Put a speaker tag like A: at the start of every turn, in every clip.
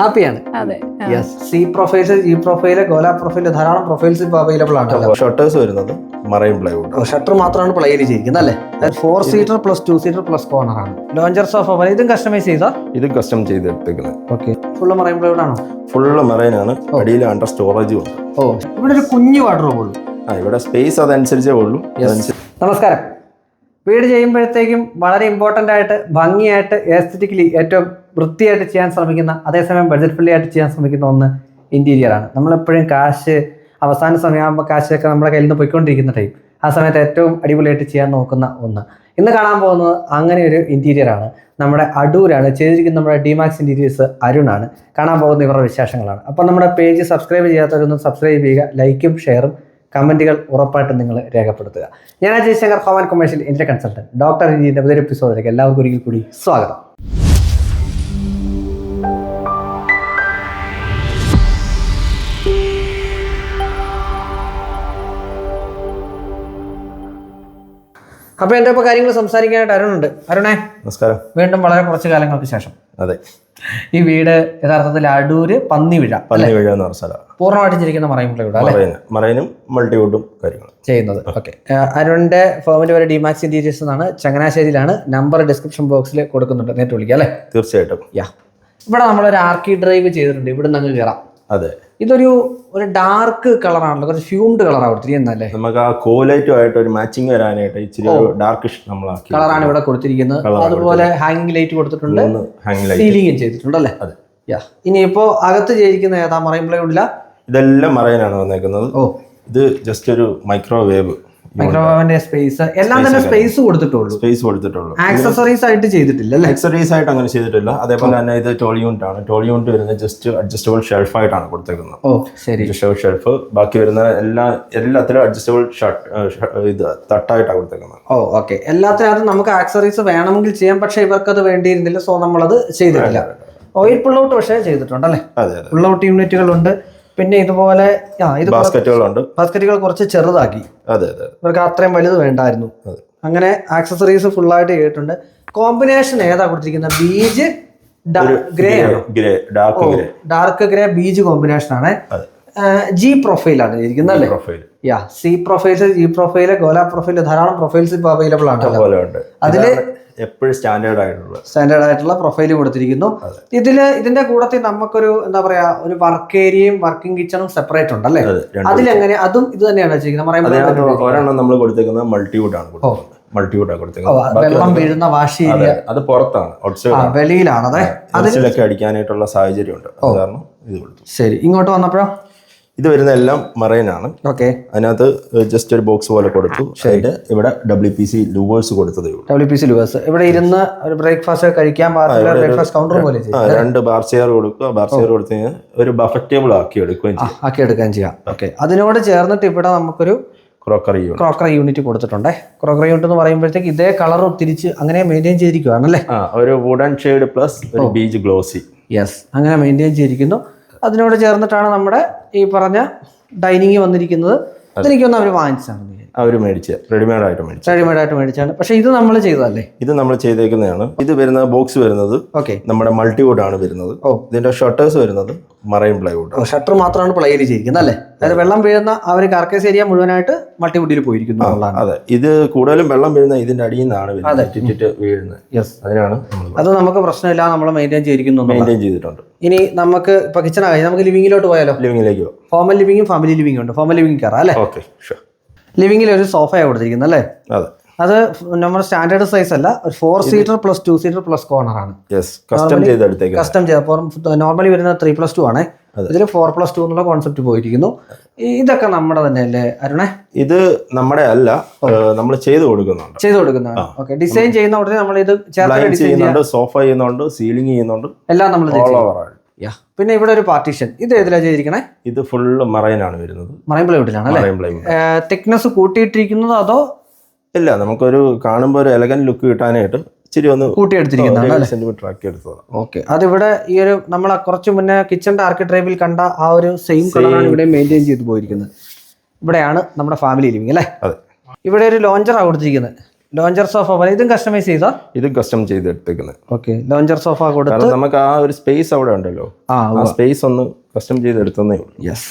A: ഹാപ്പിയാണ്. Yes C profiles G profile gola profile ധാരാളം profiles ഇപ്പോൾ അവൈലബിൾ ആണ്.
B: ഷട്ടേഴ്സ് വരുന്നത് മറൈൻ പ്ലൈവുഡ്
A: ഷട്ടർ മാത്രമാണ് പ്ലേ ചെയ്തിരിക്കുന്നത് അല്ലേ? Four seater plus two seater plus corner ആണ്. ലോഞ്ചർ സോഫ ഇതും കസ്റ്റമൈസ് ചെയ്താ?
B: ഇത് കസ്റ്റം ചെയ്ത് ചെയ്തെടുത്തേക്കുന്നത്.
A: ഓക്കെ ഫുള്ള് മറൈൻ പ്ലൈവുഡ് ആണോ?
B: ഫുള്ള് മറൈൻ ആണ്. അടിയിൽ അണ്ടർ സ്റ്റോറേജും ഉണ്ട്.
A: ഓ. ഇവിടെ ഒരു കുഞ്ഞു വാട്ടർ ഉള്ളൂ.
B: ആ ഇവിടെ സ്പേസ് അതനുസരിച്ചേ ഉള്ളൂ.
A: നമസ്കാരം. വീട് ചെയ്യുമ്പോഴത്തേക്കും വളരെ ഇമ്പോർട്ടന്റ് ആയിട്ട് ഭംഗിയായിട്ട് എസ്തറ്റിക്കലി ഏറ്റവും വൃത്തിയായിട്ട് ചെയ്യാൻ ശ്രമിക്കുന്ന അതേസമയം ബഡ്ജറ്റ് ഫ്രണ്ട്ലി ആയിട്ട് ചെയ്യാൻ ശ്രമിക്കുന്ന ഒന്ന് ഇന്റീരിയർ ആണ്. നമ്മളെപ്പോഴും കാശ് അവസാന സമയമാകുമ്പോൾ കാശൊക്കെ നമ്മുടെ കയ്യിൽ നിന്ന് പോയിക്കൊണ്ടിരിക്കുന്ന ടൈം ആ സമയത്ത് ഏറ്റവും അടിപൊളിയായിട്ട് ചെയ്യാൻ നോക്കുന്ന ഒന്ന്. ഇന്ന് കാണാൻ പോകുന്നത് അങ്ങനെ ഒരു ഇന്റീരിയർ ആണ്. നമ്മുടെ അടൂരാണ് ചെയ്തിരിക്കുന്ന നമ്മുടെ ഡിമാക്സ് ഇന്റീരിയേഴ്സ് അരുണാണ് കാണാൻ പോകുന്ന ഇവരുടെ വിശേഷങ്ങളാണ്. അപ്പോൾ നമ്മുടെ പേജ് സബ്സ്ക്രൈബ് ചെയ്യാത്തവരൊന്നും സബ്സ്ക്രൈബ് ചെയ്യുക ലൈക്കും ഷെയറും കമന്റുകൾ ഉറപ്പായിട്ടും നിങ്ങൾ രേഖപ്പെടുത്തുക. ഞാൻ Jayashankar Shankar home and commercial India consultant doctor ഇന്ത്യന്റെ പുതിയൊരു എപ്പിസോഡിലേക്ക് എല്ലാവർക്കും ഒരിക്കൽ കൂടി സ്വാഗതം. അപ്പോൾ എന്റെ ഇപ്പോൾ കാര്യങ്ങൾ സംസാരിക്കാനായിട്ട് അരുണുണ്ട്. അരുണേ
B: നമസ്കാരം.
A: വീണ്ടും വളരെ കുറച്ച് കാലങ്ങൾക്ക് ശേഷം.
B: അതെ.
A: ഈ വീട് യഥാർത്ഥത്തിൽ അടൂര് പന്നിവിഴ
B: പന്നിവിഴ എന്ന പറഞ്ഞ സ്ഥലമാണ്.
A: പൂർണമായിട്ടും ചിരിക്കുന്ന അല്ലേ?
B: മറൈൻ മറൈനും മൾട്ടിവുഡും കാര്യങ്ങളും.
A: ചെയ്യുന്നത്. ഓക്കെ. അരുണിന്റെ ഫോമിന്റെ പേര് ഡിമാക്സ് ഇന്റീരിയേഴ്സ് എന്നാണ്. ചങ്ങനാശ്ശേരിയിലാണ്. നമ്പർ ഡിസ്ക്രിപ്ഷൻ ബോക്സിൽ കൊടുക്കുന്നുണ്ട്. നേരിട്ട് വിളിക്കുക അല്ലേ?
B: തീർച്ചയായിട്ടും.
A: യാ ഇവിടെ നമ്മളൊരു ആർക്കി ഡ്രൈവ് ചെയ്തിട്ടുണ്ട്. ഇവിടെ നിന്ന് അങ്ങ് കയറാം
B: അതെ.
A: ഇതൊരു ഒരു ഡാർക്ക് കളറാണല്ലോ കുറച്ച് ഫ്യൂംഡ് കളറാണ് കൊടുത്തിരിക്കുന്നല്ലേ
B: നമുക്ക് ആ കോലൈറ്റും ആയിട്ട് ഒരു മാച്ചിങ് വരാനായിട്ട് ഇച്ചിരി ഡാർക്കിഷ് നമ്മളാക്കി
A: കളറാണ് ഇവിടെ കൊടുത്തിരിക്കുന്നത്. അതുപോലെ ഹാങ്ങിങ് ലൈറ്റ് കൊടുത്തിട്ടുണ്ട്. സീലിംഗും ചെയ്തിട്ടുണ്ട് അല്ലേ?
B: അതെ.
A: യാ. ഇനിയിപ്പോ അകത്ത് ചെയ്തിരിക്കുന്ന ഏതാ മറയുമ്പോഴില്ല
B: ഇതെല്ലാം മറൈനാണ് വന്നേക്കുന്നത്.
A: ഓ.
B: ഇത് ജസ്റ്റ് ഒരു മൈക്രോവേവ്
A: മൈക്രോവേവിന്റെ സ്പേസ് എല്ലാം തന്നെ സ്പേസ് കൊടുത്തിട്ടുള്ളൂ.
B: സ്പേസ് കൊടുത്തിട്ടുള്ളൂ.
A: ആക്സസറീസ് ആയിട്ട് ചെയ്തിട്ടില്ല അല്ലേ?
B: ആക്സസറീസ് ആയിട്ട് അങ്ങനെ ചെയ്തിട്ടില്ല. അതേപോലെ തന്നെ ഇത് ടോൾ യൂണിറ്റ് ആണ്. ടോൾ യൂണിറ്റ് വരുന്നത് ജസ്റ്റ് അഡ്ജസ്റ്റബിൾ ഷെൽഫ് ആയിട്ടാണ് കൊടുത്തേക്കുന്നത്.
A: ഓ ശരി.
B: അഡ്ജസ്റ്റബിൾ ഷെൽഫ് ബാക്കി വരുന്ന എല്ലാ എല്ലാത്തിലും അഡ്ജസ്റ്റബിൾ ഇത് തട്ടായിട്ടാണ് കൊടുത്തേക്കുന്നത്.
A: ഓ ഓക്കെ എല്ലാത്തിനകത്തും നമുക്ക് ആക്സസറീസ് വേണമെങ്കിൽ ചെയ്യാം. പക്ഷെ ഇവർക്കത് വേണ്ടിയിരുന്നില്ല. സോ നമ്മളത് ചെയ്തിട്ടില്ല. ഓയിൽ പുള്ളൗട്ട് പക്ഷേ ചെയ്തിട്ടുണ്ട്
B: അല്ലേ? അതെ
A: പുള്ളൗട്ട് യൂണിറ്റുകളുണ്ട് പിന്നെ ഇതുപോലെ ആ ഇത്
B: ബാസ്ക്കറ്റുകളുണ്ട്
A: ബാസ്ക്കറ്റുകൾ കുറച്ച് ചെറുതാക്കി.
B: അതെ അതെ.
A: ഇവർക്ക് അത്രയും വലുത് വേണ്ടായിരുന്നു. അങ്ങനെ ആക്സസറീസ് ഫുള്ളായിട്ട് ചെയ്തിട്ടുണ്ട്. കോമ്പിനേഷൻ ഏതാ കൊടുത്തിരിക്കുന്നത്? Beige grey
B: grey dark grey
A: dark grey beige combination ആണ്. ജി പ്രൊഫൈലാണ് ഇരിക്കുന്നത് അല്ലേ?
B: പ്രൊഫൈൽ
A: യാ സി പ്രൊഫൈൽസ് ജി പ്രൊഫൈൽ ഗോല പ്രൊഫൈൽ ധാരാളം പ്രൊഫൈൽസ് ഇപ്പോൾ അവൈലബിൾ ആണ് അതിൽ
B: എപ്പോഴും സ്റ്റാൻഡേർഡ് ആയിട്ടുള്ള
A: സ്റ്റാൻഡേർഡ് ആയിട്ടുള്ള പ്രൊഫൈൽ കൊടുത്തിരിക്കുന്നു. ഇതിൽ ഇതിന്റെ കൂടത്തിൽ നമുക്കൊരു എന്താ പറയാ ഒരു വർക്ക് ഏരിയയും വർക്കിംഗ് കിച്ചണും സെപ്പറേറ്റ് ഉണ്ട് അല്ലേ അതിലെങ്ങനെ അതും ഇത് തന്നെയാണ് വെച്ചിരിക്കുന്നത്.
B: ഒരെണ്ണം നമ്മൾ കൊടുത്തേക്കുന്നത് മൾട്ടിവുഡ് ആണ് മൾട്ടിവുഡ് ആണ് കൊടുത്തേക്കുന്നത്.
A: വെള്ളം വീഴുന്ന വാഷ്
B: അതെ
A: ഏരിയ
B: അത് പുറത്താണ് ഔട്ട്സൈഡ് ആണ്.
A: വെളിയിലാണ് അതെ
B: അടിക്കാനായിട്ടുള്ള സാഹചര്യം ഉണ്ട്. കാരണം ഇത് കൊടുത്തു.
A: ശരി ഇങ്ങോട്ട് വന്നപ്പോഴോ?
B: ഇത് വരുന്ന എല്ലാം മറൈനാണ്.
A: ഓക്കെ
B: അതിനകത്ത് ജസ്റ്റ് ഒരു ബോക്സ് പോലെ കൊടുത്തു. അതിന്റെ ഇവിടെ ഡബ്ല്യു പി സി ലൂവേഴ്സ് കൊടുത്തതേ ഉള്ളൂ.
A: ഡബ്ല്യു പി സി ലൂവേഴ്സ് ഇവിടെ ഇരുന്ന് ഒരു ബ്രേക്ക്ഫാസ്റ്റ് കഴിക്കാൻ ബ്രേക്ക്ഫാസ്റ്റ് കൗണ്ടർ പോലെ
B: രണ്ട് ബാർ ചെയർ കൊടുക്കുക. ബാർ ചെയർ കൊടുത്തു കഴിഞ്ഞാൽ ഒരു ബഫറ്റ് ടേബിൾ ആക്കി എടുക്കുകയും ചെയ്യാം.
A: ആക്കി എടുക്കുകയും ചെയ്യാം. ഓക്കെ അതിനോട് ചേർന്നിട്ട് ഇവിടെ നമുക്കൊരു
B: ക്രോക്കറി യൂണിറ്റ്
A: ക്രോക്കറി യൂണിറ്റ് കൊടുത്തിട്ടുണ്ട്. ക്രോക്കറി യൂണിറ്റ് എന്ന് പറയുമ്പോഴത്തേക്ക് ഇതേ കളർ തിരിച്ച് അങ്ങനെ മെയിന്റെയിൻ ചെയ്തിരിക്കുകയാണല്ലേ
B: ഒരു വുഡൻ ഷെയ്ഡ് പ്ലസ് ഒരു ബീച്ച് ഗ്ലോസി
A: യെസ് അങ്ങനെ മെയിന്റെയിൻ ചെയ്തിരിക്കുന്നു. അതിനോട് ചേർന്നിട്ടാണ് നമ്മുടെ ഈ പറഞ്ഞ ഡൈനിങ് വന്നിരിക്കുന്നത്. അതെനിക്കൊന്ന് അവർ വാങ്ങിച്ചാണ്
B: അവർ മേടിച്ച് റെഡിമെയ്ഡ് ആയിട്ട് മേടിച്ചു.
A: റെഡിമെയ്ഡ് ആയിട്ട് മേടിച്ചാണ്. പക്ഷേ ഇത് നമ്മൾ ചെയ്തതല്ലേ?
B: ഇത് നമ്മൾ ചെയ്തേക്കുന്നതാണ്. ഇത് വരുന്ന ബോക്സ് വരുന്നത്
A: ഓക്കെ.
B: നമ്മുടെ മൾട്ടിവുഡ് ആണ് വരുന്നത്.
A: ഓ.
B: ഇതിന്റെ ഷട്ടേഴ്സ് വരുന്നത് മറൈൻ പ്ലൈവുഡ്.
A: ഷട്ടർ മാത്രമാണ് പ്ലേ ചെയ്തിരിക്കുന്നത് അല്ലേ? അതായത് വെള്ളം വീഴുന്ന ആ ഒരു കർക്കേസ് ഏരിയ മുഴുവനായിട്ട് മൾട്ടിവുഡിൽ പോയിരിക്കുന്നു
B: അതെ. ഇത് കൂടുതലും വെള്ളം വീഴുന്ന ഇതിന്റെ അടിയിൽ നിന്നാണ് വീഴുന്നത്.
A: യെസ്
B: അതിനാണ്
A: അത് നമുക്ക് പ്രശ്നമില്ല നമ്മൾ മെയിന്റെയിൻ ചെയ്തിരിക്കുന്നു.
B: മെയിന്റെയിൻ ചെയ്തിട്ടുണ്ട്.
A: ഇനി നമുക്ക് ഇപ്പൊ കിച്ചൺ ആയി നമുക്ക് ലിവിങ്ങിലോട്ട് പോയാലോ?
B: ലിവിംഗിലേക്ക് പോകാം
A: ഫോമൽ ലിവിംഗും ഫാമിലി ലിവിംഗും ഉണ്ട്. ഫോമൽ ലിവിംഗ് കയറാം അല്ലേ?
B: ഓക്കെ ഷുവർ
A: ലിവിങ്ങിൽ ഒരു സോഫയാണ് കൊടുത്തിരിക്കുന്നത് അല്ലേ?
B: അതെ.
A: അത് നമ്മുടെ സ്റ്റാൻഡേർഡ് സൈസ് അല്ല ഒരു four seater plus two seater plus corner ആണ്.
B: കസ്റ്റം
A: ചെയ്ത നോർമലി വരുന്ന ത്രീ പ്ലസ് ടു ആണ്. ഇതിൽ ഫോർ പ്ലസ് ടു എന്നുള്ള കോൺസെപ്റ്റ് പോയിരിക്കുന്നു. ഇതൊക്കെ നമ്മുടെ തന്നെ അല്ലേ അരുണേ?
B: ഇത് നമ്മുടെ അല്ല നമ്മൾ ചെയ്തു കൊടുക്കുന്നുണ്ട്.
A: ചെയ്തു കൊടുക്കുന്നതാണ് ഓക്കെ ഡിസൈൻ ചെയ്യുന്ന ഉടനെ നമ്മൾ ഇത് ചേർത്ത്
B: ചെയ്യുന്നുണ്ട് സോഫ ചെയ്യുന്നുണ്ട് സീലിംഗ് ചെയ്യുന്നുണ്ട്.
A: എല്ലാം നമ്മൾ പിന്നെ ഇവിടെ ഒരു പാർട്ടീഷൻ ഇത് ഏതിലാ ചെയ്തിരിക്കണേ?
B: ഇത് ഫുള്ള് മറൈനാണ് വരുന്നത്.
A: മറൈൻ പ്ലൈവുഡിലാണ് അല്ലേ? തിക്നെസ് കൂട്ടിയിട്ടിരിക്കുന്നത് അതോ
B: ഇല്ല നമുക്കൊരു കാണുമ്പോൾ ഒരു എലഗൻ ലുക്ക് കിട്ടാനായിട്ട് ഇച്ചിരി ഒന്ന്
A: കൂട്ടിയെടുത്തിരിക്കുന്നതാണ്
B: സെന്റിമീറ്റർ ആക്കി എടുത്തതാണ്.
A: ഓക്കെ അതിവിടെ ഈ ഒരു നമ്മൾ കുറച്ച് മുന്നേ കിച്ചണിന്റെ ആർക്കി ഡ്രൈവിൽ കണ്ട ആ ഒരു സെയിം കളറാണ് ഇവിടെ മെയിന്റെയിൻ ചെയ്തു പോയിരിക്കുന്നത്. ഇവിടെയാണ് നമ്മുടെ ഫാമിലി ലിവിങ് അല്ലേ? ഇവിടെ ഒരു ലോഞ്ചറാണ് കൊടുത്തിരിക്കുന്നത്. ലോഞ്ചർ സോഫ പോലെ. ഇതും കസ്റ്റമൈസ് ചെയ്തോ?
B: ഇതും കസ്റ്റം ചെയ്തെടുത്തേക്കുന്നത്.
A: ഓക്കെ ലോഞ്ചർ സോഫ കൊടുത്ത്
B: നമുക്ക് ആ ഒരു സ്പേസ് അവിടെ ഉണ്ടല്ലോ.
A: ആ
B: സ്പേസ് ഒന്ന് കസ്റ്റം ചെയ്തെടുത്തന്നേ ഉള്ളൂ.
A: യെസ്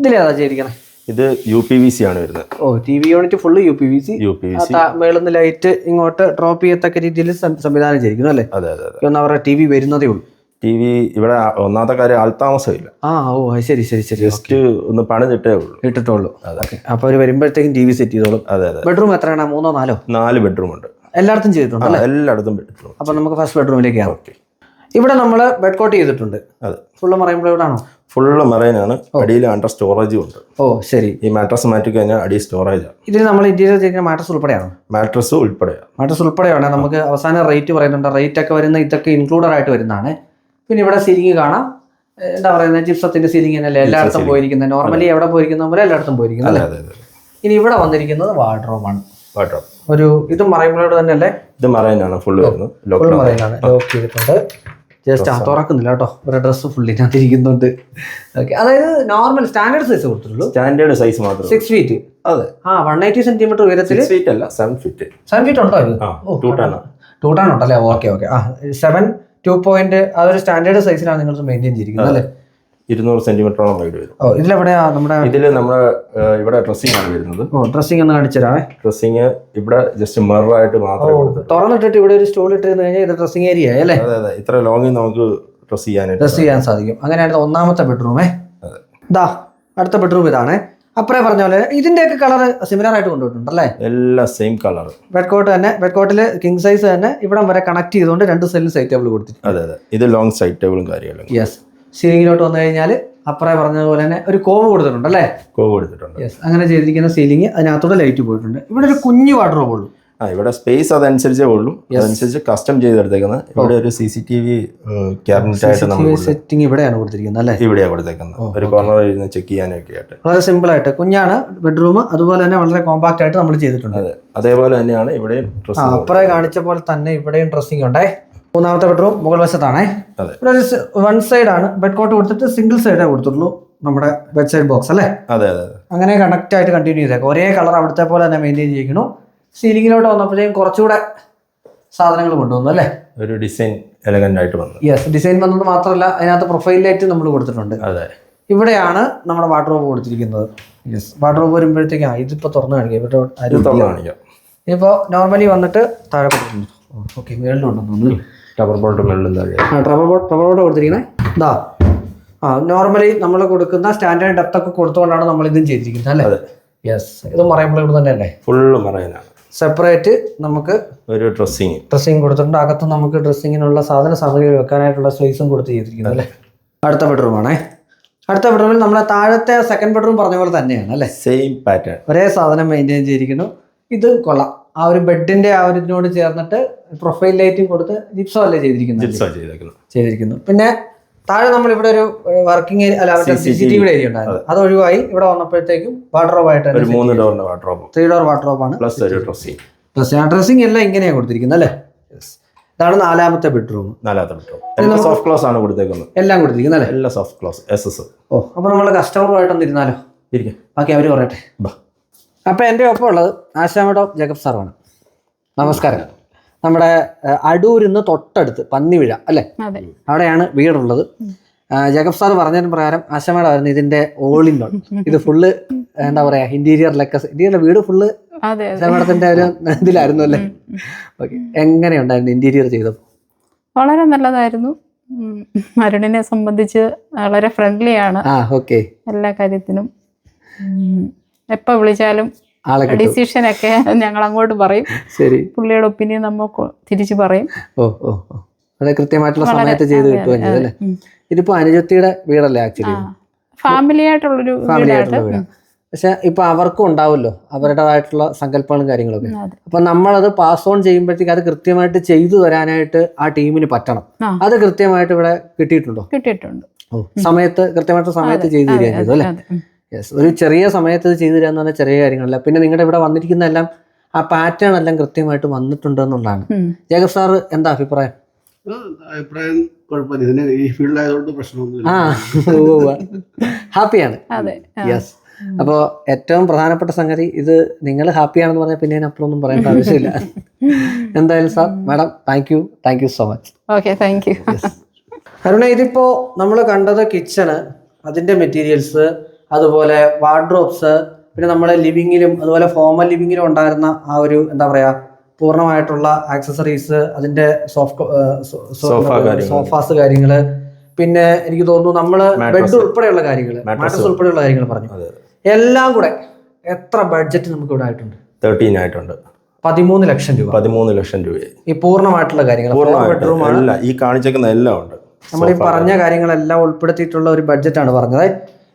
A: ഇതിലേതാ ചെയ്തിരിക്കണേ?
B: ഇത് യു പി വി സി ആണ് വരുന്നത്.
A: ഓ T V unit full U P V C
B: U P V C
A: മേളിന്ന് light ഇങ്ങോട്ട് ഡ്രോപ്പ് ചെയ്യത്തക്ക രീതിയിൽ സംവിധാനം ചെയ്തിരിക്കുന്നു അല്ലേ?
B: അതെ അതെ അതെ.
A: ഒന്ന് അവരുടെ ടി വി വരുന്നതേ ഉള്ളൂ.
B: ടി വി ഇവിടെ ഒന്നാമത്തെ കാര്യം ആൾതാമസമില്ല
A: ആ ഓ ശരി ശരി ശരി.
B: ജസ്റ്റ് ഒന്ന് പണിതിട്ടേ ഉള്ളൂ.
A: ഇട്ടിട്ടുള്ളൂ അപ്പൊ അപ്പോൾ അവർ വരുമ്പോഴത്തേക്കും ടി വി സെറ്റ് ചെയ്തോളും.
B: അതെ അതെ.
A: ബെഡ്റൂം എത്രയാണ്? മൂന്നോ നാലോ?
B: നാല് ബെഡ്റൂം ഉണ്ട്.
A: എല്ലായിടത്തും ചെയ്തിട്ടുണ്ട്
B: എല്ലായിടത്തും ബെഡ്റൂം
A: അപ്പോൾ നമുക്ക് ഫസ്റ്റ് ബെഡ്റൂമിലേക്ക്
B: ഓക്കെ
A: ഇവിടെ നമ്മൾ ബെഡ് കോട്ട് ചെയ്തിട്ടുണ്ട്.
B: അതെ.
A: ഫുള്ള് പറയുമ്പോൾ ഇവിടെ ആണോ?
B: ഫുള്ള് മറൈനാണ് അടിയിൽ അണ്ടർ സ്റ്റോറേജും ഉണ്ട്.
A: ഓ ശരി.
B: ഈ മാട്രസ് മാറ്റി കഴിഞ്ഞാൽ അടി സ്റ്റോറേജാണ്
A: ഇതിൽ നമ്മൾ ഇന്ത്യയിൽ ചെയ്യുന്ന മാട്രസ് ഉൾപ്പെടെയാണ്?
B: മാട്രസ് ഉൾപ്പെടെയാണ്.
A: മാട്രസ് ഉൾപ്പെടെയാണ്. നമുക്ക് അവസാന റേറ്റ് പറയുന്നുണ്ട്. റേറ്റ് ഒക്കെ വരുന്ന ഇതൊക്കെ ഇൻക്ലൂഡഡ് ആയിട്ട് വരുന്നതാണ്. പിന്നെ ഇവിടെ സീലിംഗ് കാണാം. എന്താ പറയുന്നത് ജിപ്സത്തിന്റെ സീലിംഗ് തന്നെയല്ലേ? എല്ലായിടത്തും പോയിരിക്കുന്നത്. നോർമലി എവിടെ പോയിരിക്കുന്ന പോലെ എല്ലായിടത്തും പോയിരിക്കുന്നത് ഇനി ഇവിടെ വന്നിരിക്കുന്നത്
B: വാർഡ്രോമാണ്
A: ഒരു ഇത് മറയുമ്പോഴോട് തന്നെ അല്ലേ
B: ഇത് മറൈനാണ്. വരുന്നത്
A: ഫുൾ
B: ലോക്കൽ
A: ലോക്ക് ചെയ്തിട്ടുണ്ട്. ജസ്റ്റ് ആ തുറക്കുന്നില്ല കേട്ടോ. ഒരു ഡ്രസ്സ് ഫുള്ളി ഇരിക്കുന്നുണ്ട് ഓക്കെ അതായത് നോർമൽ സ്റ്റാൻഡേർഡ് സൈസ് കൊടുത്തിട്ടുള്ളൂ.
B: സ്റ്റാൻഡേർഡ് സൈസ് മാത്രം
A: സിക്സ് ഫീറ്റ്
B: അതെ.
A: ആ വൺ എയ്റ്റി സെന്റിമീറ്റർ ഉയരത്തിൽ
B: ഫീറ്റ് അല്ല സെവൻ ഫീറ്റ്
A: സെവൻ ഫീറ്റ് ഉണ്ടോ ഇത്?
B: ടൂ
A: ടൺ ഉണ്ടല്ലേ? Okay okay. ആ സെവൻ ടു പോയിന്റ് ആ ഒരു സ്റ്റാൻഡേർഡ് സൈസിലാണ് നിങ്ങൾ മെയിന്റെയിൻ ചെയ്തിരിക്കുന്നത് അല്ലേ?
B: ഇരുന്നൂറ് സെന്റിമീറ്ററോളം വൈഡ് വരും.
A: ഓ ഇതിലെവിടെയാ നമ്മുടെ
B: ഇതിൽ നമ്മൾ ഇവിടെ ഡ്രസ്സിംഗ് ആണ് വരുന്നത്.
A: ഓ ഡ്രസ്സിംഗ് ഒന്ന് കാണിച്ചു തരാമേ
B: ഡ്രസ്സിങ് ഇവിടെ ജസ്റ്റ് മിററായിട്ട് മാത്രമേ
A: തുറന്നിട്ടിട്ട് ഇവിടെ ഒരു സ്റ്റോൾ ഇട്ടിരുന്ന് കഴിഞ്ഞാൽ ഇത് ഡ്രസ്സിംഗ് ഏരിയ അല്ലേ?
B: അതെ അതെ. ഇത്ര ലോങ്ങിൽ നമുക്ക് ഡ്രസ് ചെയ്യാനായിട്ട്
A: ഡ്രസ് ചെയ്യാൻ സാധിക്കും. അങ്ങനെയാണ് ഒന്നാമത്തെ ബെഡ്റൂമേ. ഇതാ അടുത്ത ബെഡ്റൂം ഇതാണ്. അപ്പറേ പറഞ്ഞ പോലെ ഇതിന്റെയൊക്കെ കളർ സിമിലർ ആയിട്ട് കൊണ്ടുപോയിട്ടുണ്ടല്ലേ
B: എല്ലാം സെയിം കളർ
A: ബെഡ് കോട്ട് തന്നെ ബെഡ് കോട്ടിൽ കിങ് സൈസ് തന്നെ ഇവിടം വരെ കണക്ട് ചെയ്തുകൊണ്ട് രണ്ട് സെല്ലിൽ സൈറ്റ് ടേബിൾ കൊടുത്തിട്ടുണ്ട്.
B: അതെ അതെ. ഇത് ലോങ് സൈഡ് ടേബിളും കാര്യങ്ങളും.
A: യെസ് സീലിംഗിലോട്ട് വന്നു കഴിഞ്ഞാൽ അപ്പറേ പറഞ്ഞതുപോലെ തന്നെ ഒരു കോവ് കൊടുത്തിട്ടുണ്ട് അല്ലേ?
B: കോവ് കൊടുത്തിട്ടുണ്ട്.
A: യെസ് അങ്ങനെ ചെയ്തിരിക്കുന്ന സീലിംഗ് അതിനകത്തൂടെ ലൈറ്റ് പോയിട്ടുണ്ട്. ഇവിടെ ഒരു കുഞ്ഞു വാട്ടർ ഉള്ളൂ.
B: ആ ഇവിടെ സ്പേസ് അതനുസരിച്ചേ ഉള്ളൂ. അതനുസരിച്ച് കസ്റ്റം ചെയ്തെടുത്തേക്കുന്നത്. ഇവിടെ ഒരു C C T V cabinet ആയിട്ട് നമ്മൾ
A: സെറ്റിംഗ് ഇവിടെയാണ് കൊടുത്തിരിക്കുന്നത് അല്ലേ?
B: ഇവിടെയാണ് കൊടുത്തേക്കുന്നത്. ഒരു കോർണർ ഇരുന്ന് ചെക്ക് ചെയ്യാനൊക്കെ ആയിട്ട്.
A: വളരെ സിമ്പിൾ ആയിട്ട്. കുഞ്ഞാണ് ബെഡ്റൂം അതുപോലെ തന്നെ വളരെ കോമ്പാക്ട് ആയിട്ട് നമ്മൾ ചെയ്തിട്ടുണ്ട്.
B: അതെ. അതേപോലെ തന്നെയാണ് ഇവിടെ
A: അപ്പുറേ കാണിച്ച പോലെ തന്നെ ഇവിടെയും ഡ്രസ്സിംഗ് ഉണ്ടേ. മൂന്നാമത്തെ ബെഡ്റൂം മുകൾ വശത്താണേ. ഇവിടെ ഒരു വൺ സൈഡ് ആണ്. ബെഡ് കോട്ട് കൊടുത്തിട്ട് സിംഗിൾ സൈഡേ കൊടുത്തുള്ളൂ നമ്മുടെ സൈഡ് ബോക്സ് അല്ലേ?
B: അതെ അതെ
A: അങ്ങനെ കണക്ട് ആയിട്ട് കണ്ടിന്യൂ ചെയ്തേക്കാം. ഒരേ കളർ അവിടുത്തെ പോലെ തന്നെ മെയിന്റെയിൻ ചെയ്യിക്കണം. സീലിംഗിലോട്ട് വന്നപ്പോഴേക്കും കുറച്ചുകൂടെ സാധനങ്ങൾ കൊണ്ടുവന്നു അല്ലേ?
B: ഒരു ഡിസൈൻ എലഗന്റ് ആയിട്ട് വന്നു.
A: യെസ് ഡിസൈൻ വന്നത് മാത്രമല്ല അതിനകത്ത് പ്രൊഫൈൽ ലൈറ്റ് നമ്മൾ കൊടുത്തിട്ടുണ്ട്.
B: അതെ.
A: ഇവിടെയാണ് നമ്മുടെ വാർഡ്രോബ് കൊടുത്തിരിക്കുന്നത്. യെസ് വാർഡ്രോബ് വരുമ്പോഴത്തേക്കും ആ ഇതിപ്പോൾ തുറന്നു കാണിക്കാം. ഇവിടെ അരി
B: തുറന്നു കാണിക്കാം.
A: ഇപ്പോൾ നോർമലി വന്നിട്ട് താഴെ കൊടുത്തിട്ടുണ്ട്. ഓക്കെ മേളിലുണ്ടെന്ന്
B: ടവർ ബോൾട്ട് മുകളിലും താഴെ.
A: ആ ട്രബർ ബോട്ട് ട്രബർ ബോട്ട് കൊടുത്തിരിക്കണേ. ഇതാ ആ നോർമലി നമ്മൾ കൊടുക്കുന്ന സ്റ്റാൻഡേർഡ് ഡെപ്ത് ഒക്കെ കൊടുത്തുകൊണ്ടാണ് നമ്മൾ ഇതും ചെയ്തിരിക്കുന്നത് അല്ലേ? യെസ് ഇത് പറയുമ്പോൾ ഇവിടെ തന്നെ അല്ലേ?
B: ഫുള്ള് മറൈനാണ്
A: സെപ്പറേറ്റ് നമുക്ക്
B: ഒരു ഡ്രസ്സിങ്.
A: ഡ്രസ്സിങ് കൊടുത്തിട്ടുണ്ട്. അകത്ത് നമുക്ക് ഡ്രസ്സിങ്ങിനുള്ള സാധന സാമഗ്രികൾ വെക്കാനായിട്ടുള്ള സ്പേസും കൊടുത്ത് ചെയ്തിരിക്കുന്നത് അല്ലേ? അടുത്ത ബെഡ്റൂം ആണേ അടുത്ത ബെഡ്റൂമിൽ നമ്മളെ താഴത്തെ സെക്കൻഡ് ബെഡ്റൂം പറഞ്ഞ പോലെ തന്നെയാണ് അല്ലേ?
B: സെയിം പാറ്റേൺ
A: ഒരേ സാധനം മെയിന്റെയിൻ ചെയ്തിരിക്കുന്നു. ഇത് കൊള്ളാം. ആ ഒരു ബെഡിന്റെ ആ ഒരു ഇതിനോട് ചേർന്നിട്ട് പ്രൊഫൈൽ ലൈറ്റിംഗ് കൊടുത്ത് ജിപ്സോ അല്ലേ ചെയ്തിരിക്കുന്നത്?
B: ജിപ്സാ ചെയ്തിരിക്കുന്നു
A: ചെയ്തിരിക്കുന്നു. പിന്നെ താഴെ നമ്മൾ ഇവിടെ ഒരു വർക്കിംഗ് ഏരിയ അല്ല അവരുടെ C C T V area ഉണ്ടായിരുന്നു. അത്. ഒഴിവായി ഇവിടെ വന്നപ്പോഴത്തേക്കും ആയിട്ട്
B: ഒരു മൂന്ന് ഡോറിന്റെ
A: ത്രീ ഡോർ വാട്ടർഡ്രോപ്പ് ആണ്
B: പ്ലസ് ഒരു
A: ഡ്രസ്സിംഗ് എല്ലാം ഇങ്ങനെയാണ് കൊടുത്തിരിക്കുന്നത് അല്ലേ? ഇതാണ് നാലാമത്തെ ബെഡ്റൂം
B: നാലാമത്തെ ബെഡ്റൂം എല്ലാം സോഫ്റ്റ് ക്ലോസ് ആണ് കൊടുത്തേക്കുന്നത്.
A: എല്ലാം കൊടുത്തിരിക്കുന്നത് അല്ലേ?
B: എല്ലാം സോഫ്റ്റ് ക്ലോസ് എസ് എസ്
A: ഓ അപ്പോൾ നമ്മൾ കസ്റ്റമറുമായിട്ട് ഇരുന്നാലോ?
B: ഇരിക്കും.
A: ബാക്കി അവർ പറയട്ടെ.
B: അപ്പൊ
A: അപ്പോൾ എന്റെ ഒപ്പം ഉള്ളത് ആശാമഡോ ജഗബ് സാറാണ് നമസ്കാരം. നമ്മുടെ അടൂരിന്ന് തൊട്ടടുത്ത് പന്നിവിഴ അല്ലേ? അവിടെയാണ് വീടുള്ളത്. ജഗബ് സാർ പറഞ്ഞതിന് പ്രകാരം ആശാമേടായിരുന്നു ഇതിന്റെ ഓൾ ഇൻ ഓൾ ഇത് ഫുള്ള് എന്താ പറയാ ഇന്റീരിയറിലൊക്കെ ഇന്റീരിയർ വീട് ഫുള്ള് ആശാമേടത്തിന്റെ ഒരു ഇതിലായിരുന്നു അല്ലേ? ഓക്കെ എങ്ങനെയുണ്ടായിരുന്നു ഇന്റീരിയർ ചെയ്തപ്പോൾ?
C: വളരെ നല്ലതായിരുന്നു. അരുണിനെ സംബന്ധിച്ച് വളരെ ഫ്രണ്ട്ലി ആണ്. എല്ലാ കാര്യത്തിനും. എപ്പോ വിളിച്ചാലും
A: ആളെ
C: ഡിസിഷൻ ഒക്കെ ഞങ്ങൾ അങ്ങോട്ട് പറയും.
A: ശരി.
C: പുള്ളിയുടെ ഒപ്പീനിയൻ നമുക്ക് തിരിച്ചു പറയും.
A: ഓ ഓ അത് കൃത്യമായിട്ടുള്ള സമയത്ത് ചെയ്ത് അല്ലേ? ഇതിപ്പോ അനുജത്തിയുടെ വീടല്ലേ ആക്ച്വലി?
C: ഫാമിലി ആയിട്ടുള്ളൊരു
A: ഫാമിലി ആയിട്ടുള്ള വീടാണ്. പക്ഷെ ഇപ്പൊ അവർക്കും ഉണ്ടാവുമല്ലോ. അവരുടേതായിട്ടുള്ള സങ്കല്പങ്ങളും കാര്യങ്ങളൊക്കെ. അപ്പൊ നമ്മളത് പാസ് ഓൺ ചെയ്യുമ്പോഴത്തേക്ക് അത് കൃത്യമായിട്ട് ചെയ്തു തരാനായിട്ട് ആ ടീമിന് പറ്റണം. അത് കൃത്യമായിട്ട് ഇവിടെ കിട്ടിയിട്ടുണ്ടോ?
C: കിട്ടിയിട്ടുണ്ട്.
A: ഓ സമയത്ത് കൃത്യമായിട്ട് സമയത്ത് ചെയ്തു തരാൻ ചെയ്തു അല്ലേ. യെസ് ഒരു ചെറിയ സമയത്ത് ഇത് ചെയ്തു തരാന്ന് പറഞ്ഞാൽ ചെറിയ കാര്യങ്ങളല്ല. പിന്നെ നിങ്ങളുടെ ഇവിടെ വന്നിരിക്കുന്ന എല്ലാം ആ പാറ്റേൺ എല്ലാം കൃത്യമായിട്ട് വന്നിട്ടുണ്ട് എന്നുള്ളതാണ്. ജേക്കബ് സാർ എന്താ അഭിപ്രായം?
D: അഭിപ്രായം കുഴപ്പമില്ല. ഇതിന് ഈ ഫീൽഡിലായതുകൊണ്ട് പ്രശ്നമൊന്നുമില്ല.
A: ആ ഹാപ്പിയാണ്.
C: അതെ
A: യെസ് അപ്പോൾ ഏറ്റവും പ്രധാനപ്പെട്ട സംഗതി ഇത് നിങ്ങൾ ഹാപ്പിയാണെന്ന് പറഞ്ഞാൽ പിന്നെ അതിനപ്പുറമൊന്നും പറയേണ്ട ആവശ്യമില്ല. എന്തായാലും sir madam thank you thank you so much
C: okay thank you
A: Aruna ഇതിപ്പോ നമ്മൾ കണ്ടത് കിച്ചണ് അതിന്റെ മെറ്റീരിയൽസ് അതുപോലെ വാർഡ്രോബ്സ് പിന്നെ നമ്മുടെ ലിവിങ്ങിലും അതുപോലെ ഫോമൽ ലിവിങ്ങിലും ഉണ്ടായിരുന്ന ആ ഒരു എന്താ പറയാ പൂർണമായിട്ടുള്ള ആക്സസറീസ് അതിന്റെ സോഫ്റ്റ്. സോഫാസ് കാര്യങ്ങൾ. പിന്നെ എനിക്ക് തോന്നുന്നു നമ്മൾ
B: Mattress.
A: ബെഡ് ഉൾപ്പെടെയുള്ള കാര്യങ്ങൾ. മാട്രസ് ഉൾപ്പെടെയുള്ള കാര്യങ്ങൾ പറഞ്ഞു. എല്ലാം കൂടെ എത്ര ബഡ്ജറ്റ് നമുക്ക് ഇവിടെ ആയിട്ടുണ്ട്?
B: തേർട്ടീൻ ആയിട്ടുണ്ട്.
A: പതിമൂന്ന് ലക്ഷം രൂപ.
B: പതിമൂന്ന് ലക്ഷം രൂപ.
A: ഈ പൂർണമായിട്ടുള്ള കാര്യങ്ങൾ
B: ഈ കാണിച്ചേക്കുന്ന എല്ലാം ഉണ്ട്.
A: നമ്മൾ ഈ പറഞ്ഞ കാര്യങ്ങളെല്ലാം ഉൾപ്പെടുത്തിയിട്ടുള്ള ഒരു ബഡ്ജറ്റാണ് പറഞ്ഞത്.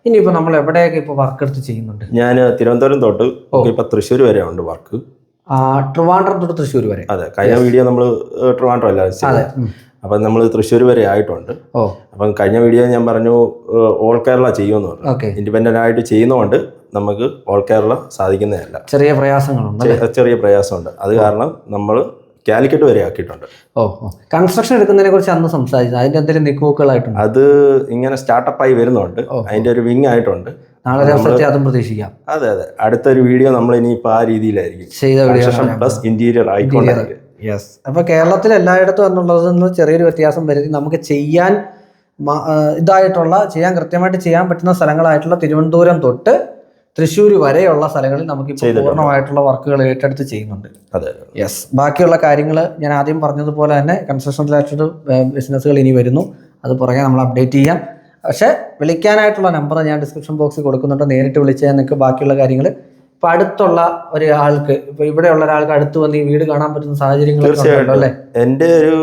A: ഇനിയിപ്പോൾ നമ്മൾ എവിടെയൊക്കെ ഇപ്പോൾ വർക്ക് എടുത്ത് ചെയ്യുന്നുണ്ട്?
B: ഞാൻ തിരുവനന്തപുരം തൊട്ട് ഇപ്പൊ തൃശ്ശൂർ വരെ ഉണ്ട് വർക്ക്
A: ആ, ട്രിവാൻഡ്രം തൊട്ട് തൃശ്ശൂർ വരെ?
B: അതെ കഴിഞ്ഞ വീഡിയോ നമ്മൾ ട്രിവാൻഡ്രം അല്ല
A: അതെ.
B: അപ്പം നമ്മൾ തൃശ്ശൂർ വരെ ആയിട്ടുണ്ട്. അപ്പൊ കഴിഞ്ഞ വീഡിയോ ഞാൻ പറഞ്ഞു ഓൾ കേരള ചെയ്യുമെന്ന് പറഞ്ഞു.
A: ഇൻഡിപെൻഡന്റ്
B: ഇൻഡിപെൻഡന്റ് ആയിട്ട് ചെയ്യുന്നതുകൊണ്ട് നമുക്ക് ഓൾ കേരള സാധിക്കുന്നതല്ല.
A: ചെറിയ പ്രയാസങ്ങളുണ്ട്
B: ചെറിയ പ്രയാസമുണ്ട്. അത് കാരണം നമ്മൾ കാലിക്കറ്റ് വരെ ആക്കിയിട്ടുണ്ട്.
A: ഓ കൺസ്ട്രക്ഷൻ എടുക്കുന്നതിനെ കുറിച്ച് അന്ന് സംസാരിച്ചു അതിന്റെ എന്തെങ്കിലും നീക്കുപോക്കുകളായിട്ടുണ്ട്
B: അത് ഇങ്ങനെ സ്റ്റാർട്ടപ്പായി വരുന്നുണ്ട്. അതിന്റെ ഒരു വിങ് ആയിട്ടുണ്ട്.
A: നാളെ അതും പ്രതീക്ഷിക്കാം.
B: അതെ അതെ. അടുത്തൊരു വീഡിയോ നമ്മൾ ഇനിയിപ്പോൾ ആ രീതിയിലായിരിക്കും.
A: ചെയ്ത
B: പ്ലസ് ഇന്റീരിയർ
A: യെസ് അപ്പൊ കേരളത്തിൽ എല്ലായിടത്തും എന്നുള്ളത് നിന്ന് ചെറിയൊരു വ്യത്യാസം വരുത്തി നമുക്ക് ചെയ്യാൻ ഇതായിട്ടുള്ള ചെയ്യാൻ കൃത്യമായിട്ട് ചെയ്യാൻ പറ്റുന്ന സ്ഥലങ്ങളായിട്ടുള്ള തിരുവനന്തപുരം തൊട്ട് തൃശ്ശൂർ വരെയുള്ള സ്ഥലങ്ങളിൽ നമുക്ക്
B: ഇപ്പോൾ
A: പൂർണമായിട്ടുള്ള വർക്കുകൾ ഏറ്റെടുത്ത് ചെയ്യുന്നുണ്ട്.
B: അതെ.
A: യെസ് ബാക്കിയുള്ള കാര്യങ്ങൾ ഞാൻ ആദ്യം പറഞ്ഞതുപോലെ തന്നെ കൺസ്ട്രക്ഷൻ റിലേറ്റഡ് ബിസിനസ്സുകൾ ഇനി വരുന്നു. അത് പുറകെ നമ്മൾ അപ്ഡേറ്റ് ചെയ്യാം. പക്ഷേ വിളിക്കാനായിട്ടുള്ള നമ്പർ ഞാൻ ഡിസ്ക്രിപ്ഷൻ ബോക്സിൽ കൊടുക്കുന്നുണ്ട്. നേരിട്ട് വിളിച്ചാൽ നിങ്ങൾക്ക് ബാക്കിയുള്ള കാര്യങ്ങൾ ഇപ്പം അടുത്തുള്ള ഒരാൾക്ക് ഇപ്പം ഇവിടെയുള്ള ഒരാൾക്ക് അടുത്ത് വന്ന് ഈ വീട് കാണാൻ പറ്റുന്ന സാഹചര്യങ്ങൾ
B: തീർച്ചയായിട്ടും.
A: അല്ലേ?
B: എന്റെ ഒരു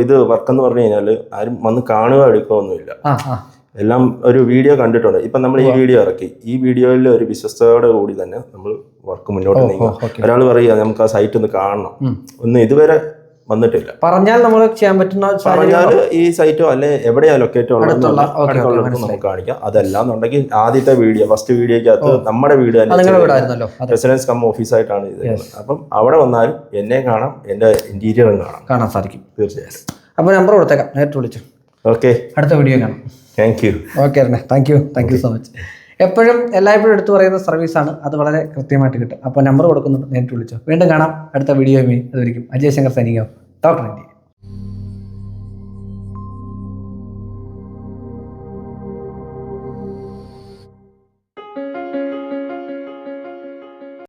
B: ഇത് വർക്ക് എന്ന് പറഞ്ഞു കഴിഞ്ഞാൽ ആരും വന്ന് കാണുക എടുക്കുകയൊന്നുമില്ല
A: ആ ആ.
B: എല്ലാം ഒരു വീഡിയോ കണ്ടിട്ടുണ്ട്. ഇപ്പം നമ്മൾ ഈ വീഡിയോ ഇറക്കി. ഈ വീഡിയോയിൽ ഒരു വിശ്വസ്തയോടെ കൂടി തന്നെ നമ്മൾ വർക്ക് മുന്നോട്ട് നീങ്ങും ഒരാൾ പറയുക നമുക്ക് ആ സൈറ്റ് ഒന്ന് കാണണം. ഒന്ന് ഇതുവരെ വന്നിട്ടില്ല.
A: പറഞ്ഞാൽ നമ്മൾ ചെയ്യാൻ പറ്റുന്ന
B: പറഞ്ഞാൽ ഈ സൈറ്റോ അല്ലെ എവിടെയാ ലൊക്കേറ്റോ
A: അടുത്തുള്ള,
B: നമുക്ക് കാണിക്കാം. അതെല്ലാം എന്നുണ്ടെങ്കിൽ ആദ്യത്തെ വീഡിയോ ഫസ്റ്റ് വീഡിയോക്കകത്ത് നമ്മുടെ വീട്
A: അതെ
B: റെസിഡൻസ് കം ഓഫീസായിട്ടാണ് ഇത് അപ്പം അവിടെ വന്നാലും എന്നെ കാണാം എന്റെ ഇന്റീരിയറും കാണാം.
A: കാണാൻ സാധിക്കും.
B: തീർച്ചയായും.
A: അപ്പോൾ നമ്പർ കൊടുത്തേക്കാം. നേരിട്ട് വിളിച്ചു.
B: ഓക്കെ
A: അടുത്ത വീഡിയോ കാണാം.
B: Thank you
A: okay അരുണേ thank you thank you so much എപ്പോഴും എല്ലായ്പ്പോഴും എടുത്തു പറയുന്ന സർവീസാണ് അത് വളരെ കൃത്യമായിട്ട് കിട്ടും. അപ്പോൾ നമ്പർ കൊടുക്കുന്നുണ്ട്. നേരിട്ട് വിളിച്ചോ. വീണ്ടും കാണാം. അടുത്ത വീഡിയോയുമായി അതുവരിക്കും. അജയ് ശങ്കർ സൈനിക ഡോക്ടർ ഇന്ത്യ